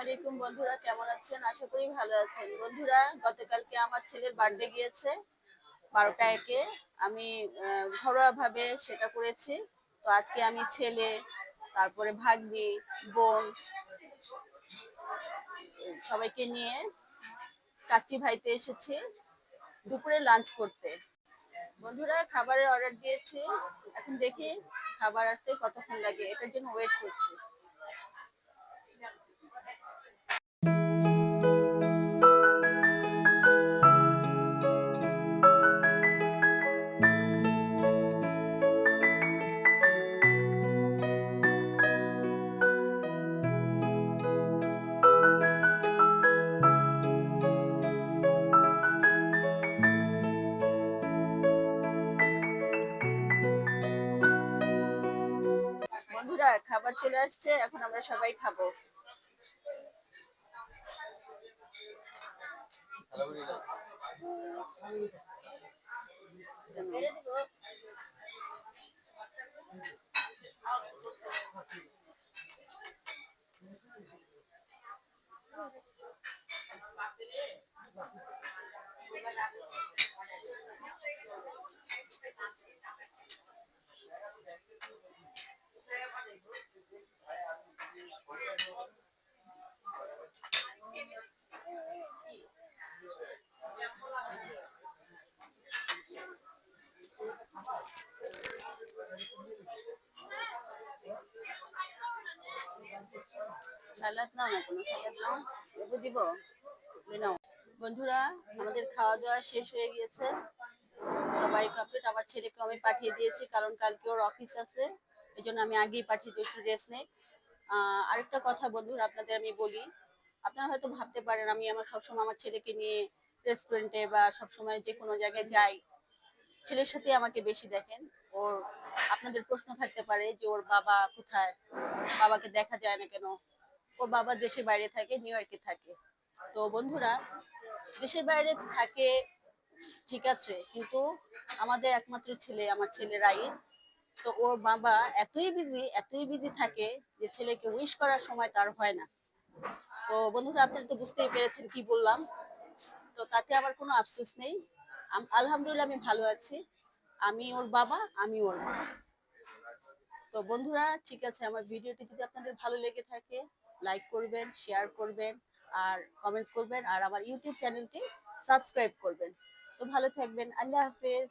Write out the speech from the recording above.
আলাইকুম বন্ধুরা, কেমন আছেন? আশা করি ভালো আছেন। বন্ধুরা, গতকালকে আমার ছেলের বার্থডে গিয়েছে বারোটা একে। আমি ঘরোয়াভাবে সেটা করেছি। তো আজকে আমি ছেলে, তারপরে ভাগ্নি, বোন, সবাইকে নিয়ে কাচি ভাইতে এসেছি দুপুরে লাঞ্চ করতে। বন্ধুরা, খাবারের অর্ডার দিয়েছি। এখন দেখি খাবার আসতে কতক্ষণ লাগে, এটার জন্য ওয়েট করছি। বন্ধুরা খাবার চলে আসছে এখন আমরা সবাই খাব। বন্ধুরা, আমাদের খাওয়া দাওয়া শেষ হয়ে গিয়েছে। সবাই কমপ্লিট আমার ছেলেকে আমি পাঠিয়ে দিয়েছি, কারণ কালকে ওর অফিস আছে। এই জন্য আমি আগেই পাঠিয়ে দিই রেস্ট নেই। আরেকটা কথা বন্ধুরা আপনাদের আমি বলি। আপনারা হয়তো ভাবতে পারেন, আমি আমার সবসময় আমার ছেলেকে নিয়ে রেস্টুরেন্টে বা সবসময় যে কোনো জায়গায় যাই, ছেলের সাথে আমাকে বেশি দেখেন। ওর আপনাদের প্রশ্ন থাকতে পারে যে ওর বাবা কোথায়? বাবাকে দেখা যায় না কেন? ওর বাবা দেশের বাইরে থাকে, নিউ ইয়র্কে থাকে। তো বন্ধুরা, দেশের বাইরে থাকে ঠিক আছে, কিন্তু আমাদের একমাত্র ছেলে, আমার ছেলে রাইত তো ওর বাবা এতই বিজি এতই বিজি থাকে যে ছেলেকে উইশ করার সময় তার হয় না। তো বন্ধুরা, আপনারা তো বুঝতেই পেরেছেন কি বললাম। তো তাতে আমার কোনো আফসোস নেই। আলহামদুলিল্লাহ আমি ভালো আছি। আমি ওর বাবা, আমি ওর মা। তো বন্ধুরা, ঠিক আছে, আমার ভিডিওটি যদি আপনাদের ভালো লেগে থাকে লাইক করবেন শেয়ার করবেন, আর কমেন্ট করবেন, আর আমার ইউটিউব চ্যানেলটি সাবস্ক্রাইব করবেন। তো ভালো থাকবেন। আল্লাহ হাফেজ।